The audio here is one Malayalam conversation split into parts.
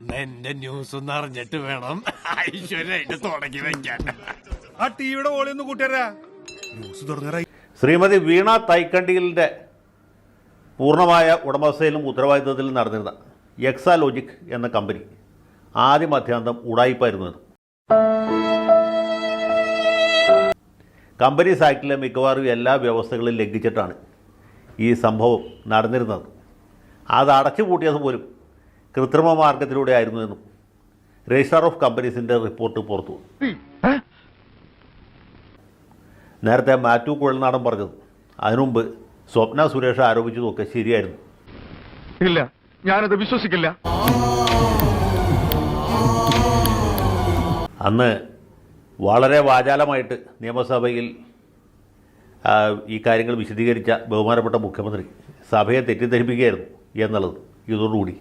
എന്റെ ന്യൂസ് ഒന്ന് അറിഞ്ഞിട്ട് വേണം. ഐശ്വര്യ തുടങ്ങി വെക്കാൻ. ആ ടിവിയുടെ ഓളി ഒന്ന് കൂട്ടിയരാ ന്യൂസ് തുറന്നേരാ ശ്രീമതി വീണ തൈക്കണ്ടിയിലിന്റെ പൂർണമായ ഉടമസ്ഥയിലും ഉത്തരവാദിത്വത്തിലും നടന്നിരുന്ന എക്സാലോജിക് എന്ന കമ്പനി ആദ്യ മധ്യാന്തം ഉടായിപ്പായിരുന്നു എന്ന്. കമ്പനീസ് ആക്ടിലെ മിക്കവാറും എല്ലാ വ്യവസ്ഥകളും ലംഘിച്ചിട്ടാണ് ഈ സംഭവം നടന്നിരുന്നത്. അത് അടച്ചു പൂട്ടിയത് പോലും കൃത്രിമ മാർഗത്തിലൂടെ ആയിരുന്നു എന്നും രജിസ്ട്രാർ ഓഫ് കമ്പനീസിന്റെ റിപ്പോർട്ട് പുറത്തു നേരത്തെ മാറ്റു കുഴൽനാടൻ പറഞ്ഞത്. അതിനുമുമ്പ് സ്വപ്ന സുരേഷ് ആരോപിച്ചതൊക്കെ ശരിയായിരുന്നു. ഇല്ല ഞാനത് വിശ്വസിക്കില്ല. അന്ന് വളരെ വാചാലമായിട്ട് നിയമസഭയിൽ ഈ കാര്യങ്ങൾ വിശദീകരിച്ച ബഹുമാനപ്പെട്ട മുഖ്യമന്ത്രി സഭയെ തെറ്റിദ്ധരിപ്പിക്കുകയായിരുന്നു എന്നുള്ളത്. ഇതോടുകൂടി.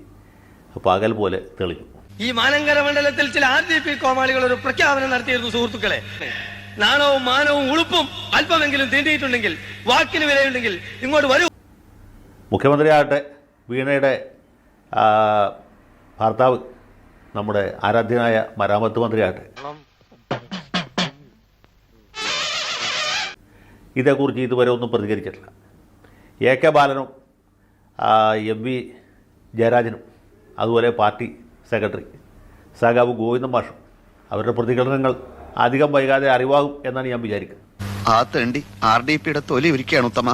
പകൽ പോലെ തെളിഞ്ഞു ഈ മാനങ്കര മണ്ഡലത്തിൽ ചില ആർ ഡി പി കോമാളികൾ ഒരു പ്രഖ്യാപനം നടത്തിയിരുന്നു സുഹൃത്തുക്കളെ. നാണവും മാനവും ഉളുപ്പും അല്പമെങ്കിലും തീണ്ടിയിട്ടുണ്ടെങ്കിൽ വാക്കിന് വിലയുണ്ടെങ്കിൽ ഇങ്ങോട്ട് വരൂ. മുഖ്യമന്ത്രിയാകട്ടെ വീണയുടെ ഭർത്താവ് നമ്മുടെ ആരാധ്യനായ മരാമത്ത് മന്ത്രിയാകട്ടെ. ഇതേക്കുറിച്ച് ഇതുവരെ ഒന്നും പ്രതികരിച്ചിട്ടില്ല. എ കെ ബാലനും എം വി ജയരാജനും അതുപോലെ പാർട്ടി സെക്രട്ടറി. സഖാവ് ഗോവിന്ദൻ മാഷും അവരുടെ പ്രതികരണങ്ങൾ അധികം വൈകാതെ അറിവാകും എന്നാണ് ഞാൻ വിചാരിക്കുന്നത്. ആ തണ്ടി ആർ ഡി പിയുടെ തൊലി ഒരുക്കുകയാണ് ഉത്തമ.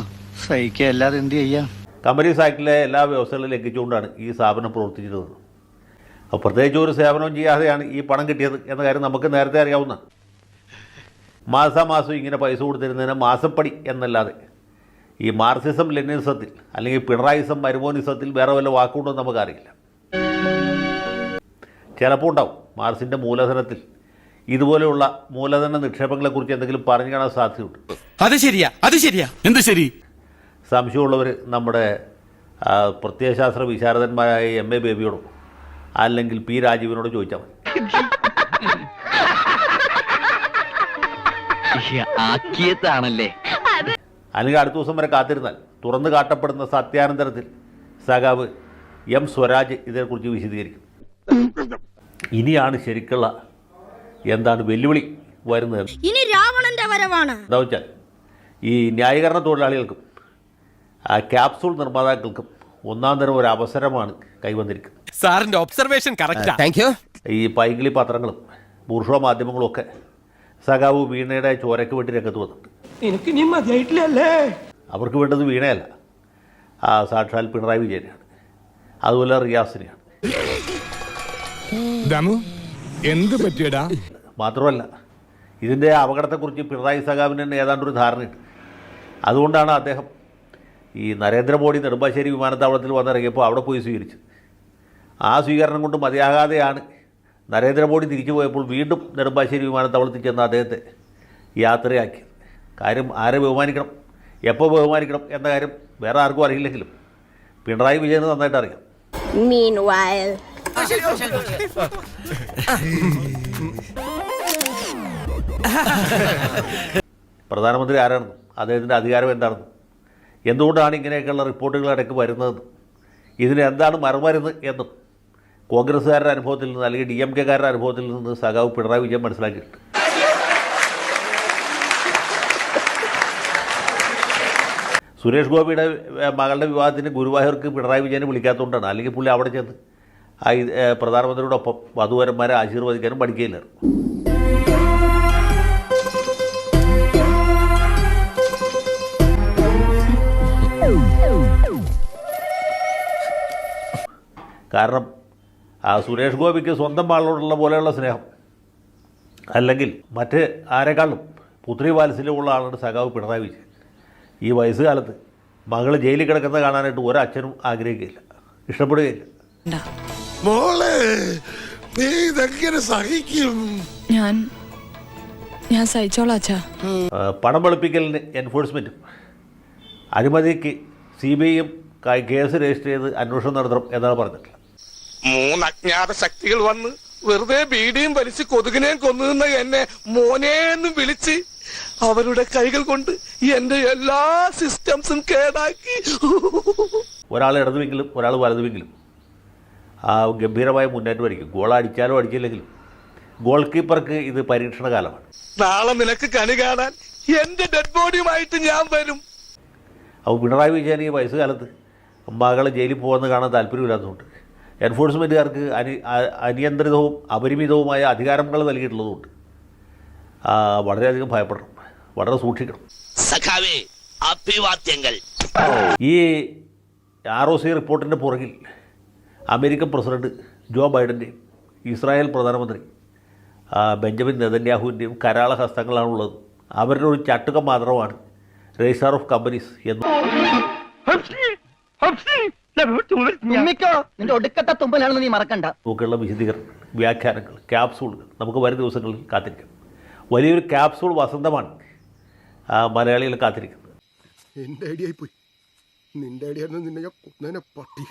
സഹിക്കുക അല്ലാതെ എന്ത് ചെയ്യാം? കമ്പനീസ് ആക്ടിലെ എല്ലാ വ്യവസ്ഥകളും ലംഘിച്ചുകൊണ്ടാണ് ഈ സ്ഥാപനം പ്രവർത്തിച്ചിരുന്നത്. അപ്പോൾ പ്രത്യേകിച്ച് ഒരു സേവനവും ചെയ്യാതെയാണ് ഈ പണം കിട്ടിയത് എന്ന കാര്യം നമുക്ക് നേരത്തെ അറിയാവുന്ന. മാസാമാസം ഇങ്ങനെ പൈസ കൊടുത്തിരുന്നതിന് മാസപ്പടി എന്നല്ലാതെ ഈ മാർസിസം ലെനിനിസത്തിൽ അല്ലെങ്കിൽ പിണറായിസം മരുമോനിസത്തിൽ വേറെ വല്ല വാക്കുണ്ടോ നമുക്കറിയില്ല. ചിലപ്പോൾ ഉണ്ടാവും. മാർസിന്റെ മൂലധനത്തിൽ ഇതുപോലെയുള്ള മൂലധന നിക്ഷേപങ്ങളെക്കുറിച്ച് എന്തെങ്കിലും പറഞ്ഞു കാണാൻ സാധ്യതയുണ്ട്. അത് ശരിയാ അത് ശരിയാ. എന്ത് ശരി? സംശയമുള്ളവർ നമ്മുടെ പ്രത്യയശാസ്ത്ര വിശാരദന്മാരായ എം എ ബേബിയോടോ അല്ലെങ്കിൽ പി രാജീവിനോടോ ചോദിച്ചാൽ മതി. ആക്കിയതാണല്ലേ? അല്ലെങ്കിൽ അടുത്ത ദിവസം വരെ കാത്തിരുന്നാൽ. തുറന്നു കാട്ടപ്പെടുന്ന സത്യാനന്തരത്തിൽ സഖാവ് എം സ്വരാജ് ഇതിനെക്കുറിച്ച് വിശദീകരിക്കും. ഇനിയാണ് ശരിക്കുള്ള എന്താണ് വെല്ലുവിളി വരുന്നത്? ഇനി രാവണന്റെ വരവാണ്. എന്താ വെച്ചാൽ ഈ ന്യായീകരണ തൊഴിലാളികൾക്കും ആ ക്യാപ്സൂൾ നിർമ്മാതാക്കൾക്കും ഒന്നാം തരം ഒരു അവസരമാണ് കൈവന്നിരിക്കുന്നത്. സാറിന്റെ ഒബ്സർവേഷൻ യു ഈ പൈങ്കിളി പത്രങ്ങളും ബൂർഷോ മാധ്യമങ്ങളും ഒക്കെ സഖാവ് വീണയുടെ ചോരയ്ക്ക് വേണ്ടി രംഗത്ത് വന്നിട്ടുണ്ട്. എനിക്ക് അവർക്ക് വേണ്ടത് വീണയല്ല. ആ സാക്ഷാൽ പിണറായി വിജയനെയാണ് അതുപോലെ റിയാസിനെയാണ്. എന്ത് പറ്റിയടാ? മാത്രമല്ല ഇതിന്റെ അപകടത്തെക്കുറിച്ച് പിണറായി സഖാവിന് തന്നെ ഏതാണ്ട് ഒരു ധാരണയുണ്ട്. അതുകൊണ്ടാണ് അദ്ദേഹം ഈ നരേന്ദ്രമോദി നെടുമ്പാശ്ശേരി വിമാനത്താവളത്തിൽ വന്നിറങ്ങിയപ്പോൾ അവിടെ പോയി സ്വീകരിച്ചത്. ആ സ്വീകരണം കൊണ്ട് മതിയാകാതെയാണ് നരേന്ദ്രമോദി തിരിച്ചു പോയപ്പോൾ വീണ്ടും നെടുമ്പാശ്ശേരി വിമാനത്താവളത്തിൽ ചെന്ന് അദ്ദേഹത്തെ യാത്രയാക്കിയത്. കാര്യം ആരെ ബഹുമാനിക്കണം എപ്പോൾ ബഹുമാനിക്കണം എന്ന കാര്യം വേറെ ആർക്കും അറിയില്ലെങ്കിലും പിണറായി വിജയന് നന്നായിട്ട് അറിയാം Meanwhile, പ്രധാനമന്ത്രി ആരാണ്? അദ്ദേഹത്തിന്റെ അധികാരം എന്താണ്? എന്തുകൊണ്ടാണ് ഇങ്ങനെയൊക്കെയുള്ള റിപ്പോർട്ടുകൾ ഇടയ്ക്ക് വരുന്നത്? ഇതിനെന്താണ് മറുമരുന്ന് എന്നും കോൺഗ്രസ്സുകാരുടെ അനുഭവത്തിൽ നിന്ന് അല്ലെങ്കിൽ ഡി എം കെക്കാരുടെ അനുഭവത്തിൽ നിന്ന് സഖാവ് പിണറായി വിജയൻ മനസ്സിലാക്കിയിട്ടുണ്ട്. സുരേഷ് ഗോപിയുടെ മകളുടെ വിവാഹത്തിന് ഗുരുവായൂർക്ക് പിണറായി വിജയനെ വിളിക്കാത്തതുകൊണ്ടാണ്. അല്ലെങ്കിൽ പുള്ളി അവിടെ ചെന്ന് ആ പ്രധാനമന്ത്രിയോടൊപ്പം വധുവരന്മാരെ ആശീർവദിക്കാനും പഠിക്കുകയില്ലായിരുന്നു കാരണം ആ സുരേഷ് ഗോപിക്ക് സ്വന്തം ആളോടുള്ള പോലെയുള്ള സ്നേഹം. അല്ലെങ്കിൽ മറ്റ് ആരെക്കാളും പുത്രി വാത്സല്യമുള്ള ആളുടെ സഖാവ് പിണറായി വിജയൻ. ഈ വയസ്സുകാലത്ത് മകൾ ജയിലിൽ കിടക്കുന്നത് കാണാനായിട്ട് ഒരച്ഛനും ആഗ്രഹിക്കുകയില്ല. ഇഷ്ടപ്പെടുകയില്ല. മോളെ നീ ഇതെങ്ങനെ സഹിക്കും? ഞാൻ ഞാൻ സഹിച്ചോളാം അച്ഛാ. പണം വെളുപ്പിക്കലിന് എൻഫോഴ്സ്മെന്റും അഴിമതിക്ക് സി ബി ഐയും കേസ് രജിസ്റ്റർ ചെയ്ത് അന്വേഷണം നടത്തണം എന്നാണ് പറഞ്ഞിട്ടുള്ളത്. മൂന്ന് അജ്ഞാത ശക്തികൾ വന്ന് വെറുതെ ബീഡിയും വലിച്ച് കൊതുകിനെയും കൊന്നു എന്നെ മോനേന്ന് വിളിച്ച് അവരുടെ കൈകൾ കൊണ്ട് എന്റെ എല്ലാ സിസ്റ്റംസും കേടാക്കി. ഒരാൾ ഇടതുവെങ്കിലും ഒരാൾ വലതുവെങ്കിലും ആ ഗംഭീരമായ മുന്നേറ്റമായിരിക്കും ഗോൾ അടിച്ചാലോ അടിച്ചില്ലെങ്കിലും ഗോൾ കീപ്പർക്ക് ഇത് പരീക്ഷണ കാലമാണ്. നാളെ നിനക്ക് കണി കാണാൻ എന്റെ ഡെഡ് ബോഡിയുമായിട്ട് ഞാൻ വരും. അപ്പോൾ പിണറായി വിജയൻ ഈ വയസ്സുകാലത്ത് മകളെ ജയിലിൽ പോകുന്നത് കാണാൻ താല്പര്യമില്ലാത്തതുകൊണ്ട് എൻഫോഴ്സ്മെന്റുകാർക്ക് അനി അനിയന്ത്രിതവും അപരിമിതവുമായ അധികാരങ്ങൾ നൽകിയിട്ടുള്ളതുകൊണ്ട് വളരെയധികം ഭയപ്പെടണം. വളരെ സൂക്ഷിക്കണം. സഖാവേ അഭിവാദ്യങ്ങൾ. ഈ ആർ ഒ സി റിപ്പോർട്ടിന്റെ പുറകിൽ അമേരിക്കൻ പ്രസിഡന്റ് ജോ ബൈഡന്റെയും ഇസ്രായേൽ പ്രധാനമന്ത്രി ബെഞ്ചമിൻ നെതന്യാഹുവിന്റെയും കരാള ഹസ്തങ്ങളാണുള്ളത്. അവരുടെ ഒരു ചട്ടുകം മാത്രമാണ് രജിസ്ട്രാർ ഓഫ് കമ്പനീസ് എന്ന്. നീ മറക്കണ്ട. നോക്കിയുള്ള വിശദീകരണം വ്യാഖ്യാനങ്ങൾ ക്യാപ്സൂളുകൾ നമുക്ക് വരും ദിവസങ്ങളിൽ കാത്തിരിക്കാം. വലിയൊരു ക്യാപ്സൂൾ വസന്തമാണ്. മലയാളികൾ കാത്തിരിക്കുന്നത് എന്റെ ഐഡിയ ആയി പോയി നിന്റെ ഐഡിയ നിന്നെ ഞാൻ പട്ടി